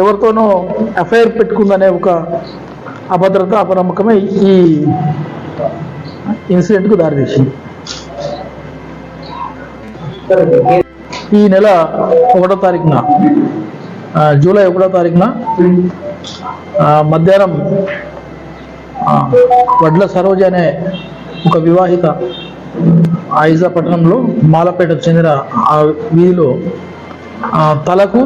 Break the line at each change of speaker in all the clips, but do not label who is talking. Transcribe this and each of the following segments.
ఎవరితోనో అఫైర్ పెట్టుకుందనే ఒక అభద్రత అపనమ్మకమే ఈ ఇన్సిడెంట్కు దారితీసింది. ఈ నెల ఒకటో తారీఖున జూలై ఒకటో తారీఖున మధ్యాహ్నం వడ్ల సరోజ అనే ఒక వివాహిత ఐజా పట్టణంలో మాలపేటకు చెందిన ఆ వీధిలో తలకు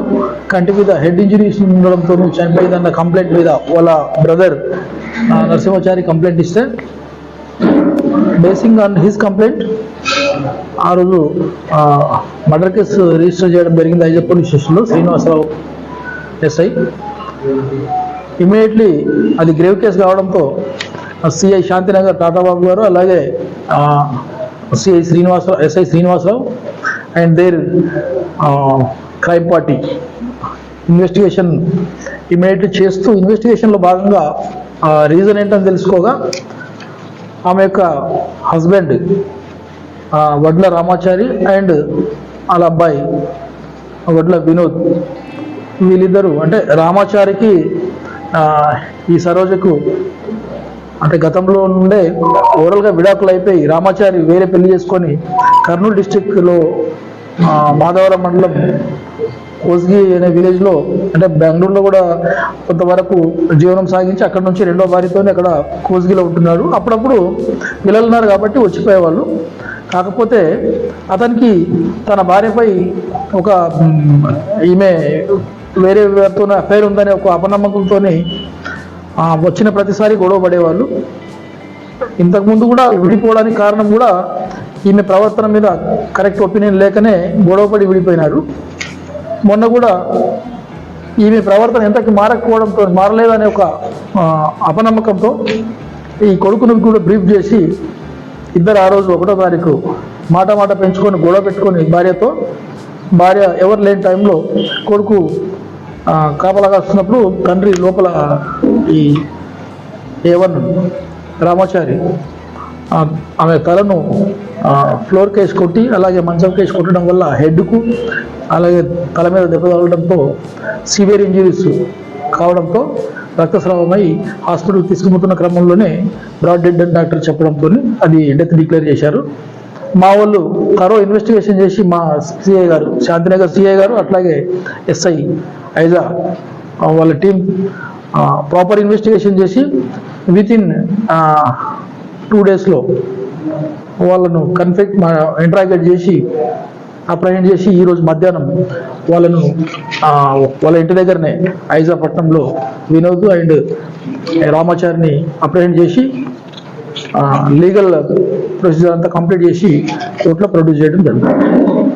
కంటి మీద హెడ్ ఇంజరీస్ ఉండడంతో చనిపోయిందన్న కంప్లైంట్ మీద వాళ్ళ బ్రదర్ నరసింహాచారి కంప్లైంట్ ఇస్తే బేసింగ్ ఆన్ హిస్ కంప్లైంట్ ఆ రోజు మర్డర్ కేసు రిజిస్టర్ చేయడం జరిగింది ఐజా పోలీస్ స్టేషన్లో శ్రీనివాసరావు ఎస్ఐ. ఇమీడియట్లీ అది గ్రేవ్ కేసు కావడంతో సిఐ శాంతినగర్ టాటాబాబు గారు అలాగే CI Srinivasarao SI Srinivasarao and there crime party investigation immediately చేస్తూ ఇన్వెస్టిగేషన్లో భాగంగా రీజన్ ఏంటని తెలుసుకోగా ఆమె యొక్క హస్బెండ్ వడ్ల రామాచారి అండ్ వాళ్ళ అబ్బాయి వడ్ల వినోద్ వీళ్ళిద్దరూ అంటే రామాచారికి ఈ సరోజకు అంటే గతంలో నుండే ఓవరాల్గా విడాకులు అయిపోయి రామాచారి వేరే పెళ్ళి చేసుకొని కర్నూలు డిస్టిక్లో మాధవరం మండలం కోస్గి అనే విలేజ్లో అంటే బెంగళూరులో కూడా కొంతవరకు జీవనం సాగించి అక్కడ నుంచి రెండో భార్యతో అక్కడ కోస్గిలో ఉంటున్నారు అప్పుడప్పుడు పిల్లలు ఉన్నారు కాబట్టి వచ్చిపోయేవాళ్ళు. కాకపోతే అతనికి తన భార్యపై ఒక ఈమె వేరే వారితో అఫైర్ ఉందనే ఒక అపనమ్మకంతో వచ్చిన ప్రతిసారి గొడవ పడేవాళ్ళు. ఇంతకుముందు కూడా విడిపోవడానికి కారణం కూడా ఈమె ప్రవర్తన మీద కరెక్ట్ ఒపీనియన్ లేకనే గొడవపడి విడిపోయినారు. మొన్న కూడా ఈమె ప్రవర్తన ఎంతకి మారకపోవడంతో మారలేదనే ఒక అపనమ్మకంతో ఈ కొడుకును కూడా బ్రీఫ్ చేసి ఇద్దరు ఆ రోజు ఒకటో తారీఖు మాట మాట పెంచుకొని గొడవ పెట్టుకొని భార్యతో భార్య ఎవరు లేని టైంలో కొడుకు కాపలాగా వస్తున్నప్పుడు తండ్రి లోపల ఈ ఏవన్ రామాచారి ఆమె తలను ఫ్లోర్ కేసు కొట్టి అలాగే మంచం కేసు కొట్టడం వల్ల హెడ్కు అలాగే తల మీద దెబ్బ తగలడంతో సివియర్ ఇంజరీస్ కావడంతో రక్తస్రావమై హాస్పిటల్ తీసుకుపోతున్న క్రమంలోనే బ్రాడ్ డెడ్ అని డాక్టర్ చెప్పడంతో అది డెత్ డిక్లేర్ చేశారు. మా వాళ్ళు తరో ఇన్వెస్టిగేషన్ చేసి మా సిఐ గారు శాంతినగర్ సిఐ గారు అట్లాగే ఎస్ఐ ఐజా వాళ్ళ టీం ప్రాపర్ ఇన్వెస్టిగేషన్ చేసి విత్ ఇన్ టూ డేస్లో వాళ్ళను కన్ఫెక్ట్ ఇంట్రాగేట్ చేసి అప్రహెండ్ చేసి ఈరోజు మధ్యాహ్నం వాళ్ళను వాళ్ళ ఇంటి దగ్గరనే ఐజాపట్నంలో వినోద్ అండ్ రామాచారిని అప్రహెండ్ చేసి లీగల్ ప్రొసీజర్ అంతా కంప్లీట్ చేసి కోర్టులో ప్రొడ్యూస్ చేయడం జరుగుతుంది